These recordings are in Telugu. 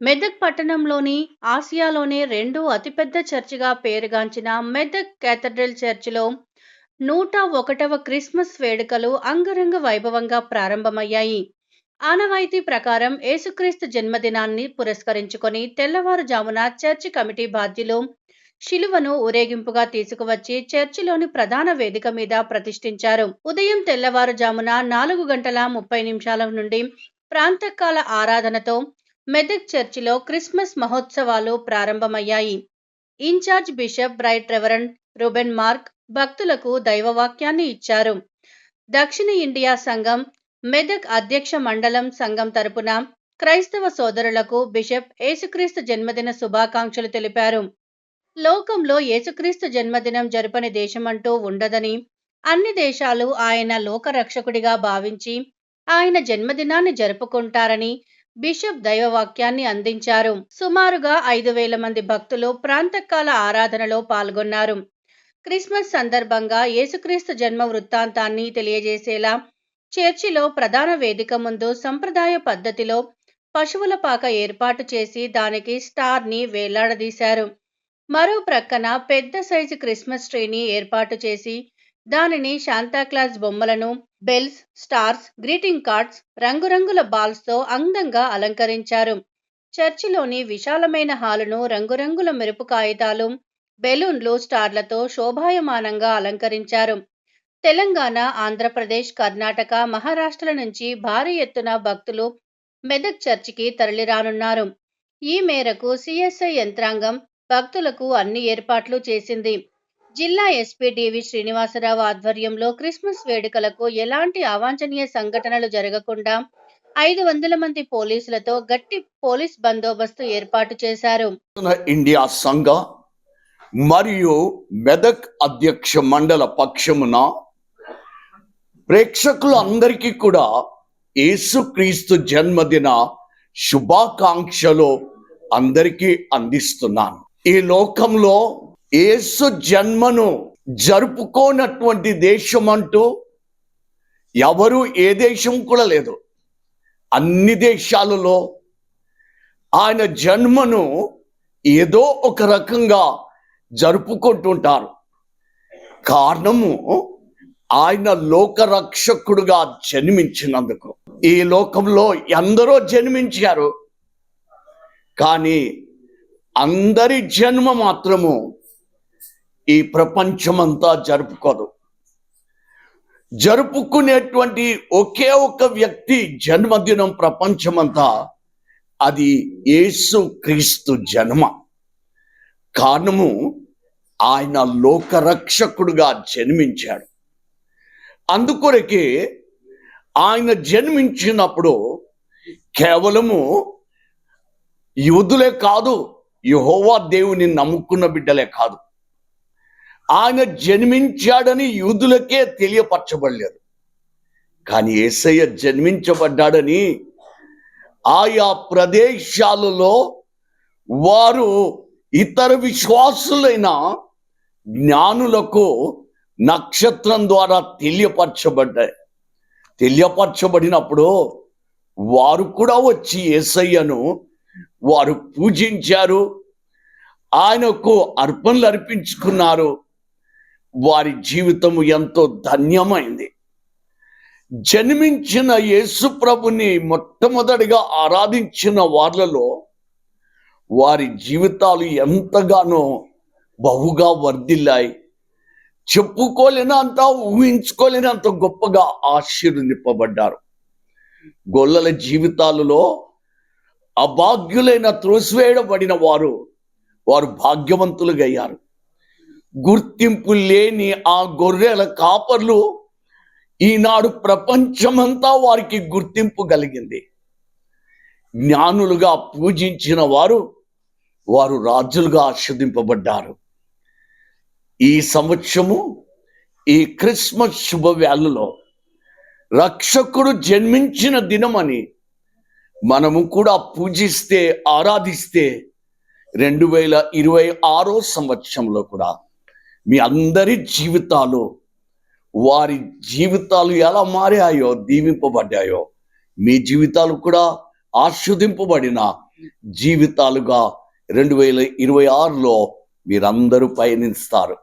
మెదక్ పట్టణంలోని ఆసియాలోనే రెండో అతిపెద్ద చర్చిగా పేరుగాంచిన మెదక్ కేథడ్రల్ చర్చిలో నూట ఒకటవ క్రిస్మస్ వేడుకలు అంగరంగ వైభవంగా ప్రారంభమయ్యాయి. ఆనవాయితీ ప్రకారం యేసుక్రీస్తు జన్మదినాన్ని పురస్కరించుకొని తెల్లవారుజామున చర్చి కమిటీ బాధ్యులు శిలువను ఊరేగింపుగా తీసుకువచ్చి చర్చిలోని ప్రధాన వేదిక మీద ప్రతిష్ఠించారు. ఉదయం తెల్లవారుజామున నాలుగు గంటల ముప్పై నిమిషాల నుండి ప్రాంతకాల ఆరాధనతో మెదక్ చర్చిలో క్రిస్మస్ మహోత్సవాలు ప్రారంభమయ్యాయి. In-charge bishop Bright reverend Ruben Mark భక్తులకు దైవవాక్యాన్ని ఇచ్చారు. దక్షిణ ఇండియా సంఘం మెదక్ అధ్యక్ష మండలం సంఘం తరపున క్రైస్తవ సోదరులకు బిషప్ యేసుక్రీస్తు జన్మదిన శుభాకాంక్షలు తెలిపారు. లోకంలో యేసుక్రీస్తు జన్మదినం జరపని దేశమంటూ ఉండదని అన్ని దేశాలు ఆయన లోకరక్షకుడిగా భావించి ఆయన జన్మదినాన్ని జరుపుకుంటారని బిషప్ దైవవాక్యాన్ని అందించారు. సుమారుగా ఐదు వేల మంది భక్తులు ప్రాంతకాల ఆరాధనలో పాల్గొన్నారు. క్రిస్మస్ సందర్భంగా యేసుక్రీస్తు జన్మ వృత్తాంతాన్ని తెలియజేసేలా చర్చిలో ప్రధాన వేదిక ముందు సంప్రదాయ పద్ధతిలో పశువుల పాక ఏర్పాటు చేసి దానికి స్టార్ని వేలాడదీశారు. మరో ప్రక్కన పెద్ద సైజు క్రిస్మస్ ట్రీని ఏర్పాటు చేసి దానిని శాంతాక్లాస్ బొమ్మలను బెల్స్ స్టార్స్ గ్రీటింగ్ కార్డ్స్ రంగురంగుల బాల్స్తో అందంగా అలంకరించారు. చర్చిలోని విశాలమైన హాలును రంగురంగుల మెరుపు కాగితాలు బెలూన్లు స్టార్లతో శోభాయమానంగా అలంకరించారు. తెలంగాణ ఆంధ్రప్రదేశ్ కర్ణాటక మహారాష్ట్ర నుంచి భారీ ఎత్తున భక్తులు మెదక్ చర్చికి తరలిరానున్నారు. ఈ మేరకు సిఎస్ఐ యంత్రాంగం భక్తులకు అన్ని ఏర్పాట్లు చేసింది. జిల్లా ఎస్పీ డివి శ్రీనివాసరావు ఆధ్వర్యంలో క్రిస్మస్ వేడుకలకు ఎలాంటి అవాంఛనీయ సంఘటనలు జరగకుండా ఐదు వందల మంది పోలీసులతో గట్టి పోలీస్ బందోబస్తు ఏర్పాటు చేశారు. ఇండియా సంఘ మరియు మెదక్ అధ్యక్ష మండల పక్షమున ప్రేక్షకులందరికీ కూడా యేసుక్రీస్తు జన్మదిన శుభాకాంక్షలు అందరికీ అందిస్తున్నాను. ఈ లోకంలో యేసు జన్మను జరుపుకోనటువంటి దేశం అంటూ ఎవరు ఏ దేశం కూడా లేదు. అన్ని దేశాలలో ఆయన జన్మను ఏదో ఒక రకంగా జరుపుకుంటుంటారు. కారణము ఆయన లోకరక్షకుడుగా జన్మించినందుకు. ఈ లోకంలో ఎందరో జన్మించారు. కానీ అందరి జన్మ మాత్రము ఈ ప్రపంచమంతా జరుపుకోదు. జరుపుకునేటువంటి ఒకే ఒక వ్యక్తి జన్మదినం ప్రపంచమంతా అది యేసు క్రీస్తు జన్మ. కారణము ఆయన లోకరక్షకుడుగా జన్మించాడు. అందుకొరకే ఆయన జన్మించినప్పుడు కేవలము యూదులే కాదు యహోవా దేవుని నమ్ముకున్న బిడ్డలే కాదు. ఆయన జన్మించాడని యూదులకే తెలియపరచబడలేదు. కానీ ఏసయ్య జన్మించబడ్డాడని ఆయా ప్రదేశాలలో వారు ఇతర విశ్వాసులైన జ్ఞానులకు నక్షత్రం ద్వారా తెలియపరచబడ్డాయి. తెలియపరచబడినప్పుడు వారు కూడా వచ్చి ఏసయ్యను వారు పూజించారు. ఆయనకు అర్పణలు అర్పించుకున్నారు. వారి జీవితం ఎంతో ధన్యమైంది. జన్మించిన యేసు ప్రభుని మొట్టమొదటిగా ఆరాధించిన వాళ్ళలో వారి జీవితాలు ఎంతగానో బహుగా వర్ధిల్లాయి. చెప్పుకోలేనంత ఊహించుకోలేనంత గొప్పగా ఆశీర్వదింపబడ్డారు. గొల్లల జీవితాలలో అభాగ్యులైన త్రోసివేయబడిన వారు వారు భాగ్యవంతులుగా అయ్యారు గుర్తింపు లేని ఆ గొర్రెల కాపర్లు ఈనాడు ప్రపంచమంతా వారికి గుర్తింపు కలిగింది. జ్ఞానులుగా పూజించిన వారు వారు రాజులుగా ఆస్వాదింపబడ్డారు ఈ సంవత్సరము ఈ క్రిస్మస్ శుభవేళలో రక్షకుడు జన్మించిన దినమని మనము కూడా పూజిస్తే ఆరాధిస్తే రెండు వేల ఇరవై ఆరో సంవత్సరంలో కూడా మీ అందరి జీవితాలు వారి జీవితాలు ఎలా మారాయో దీవింపబడ్డాయో మీ జీవితాలు కూడా ఆస్వాదింపబడిన జీవితాలుగా రెండు వేల ఇరవై ఆరులో మీరందరూ పయనిస్తారు.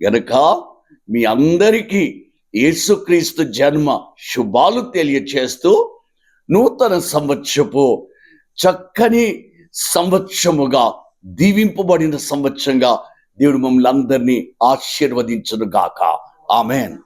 గనక మీ అందరికీ యేసుక్రీస్తు జన్మ శుభాలు తెలియచేస్తూ నూతన సంవత్సరపు చక్కని సంవత్సరముగా దీవింపబడిన సంవత్సరంగా దేవుడు మమ్మల్ని అందరినీ ఆశీర్వదించును గాక ఆమెన్.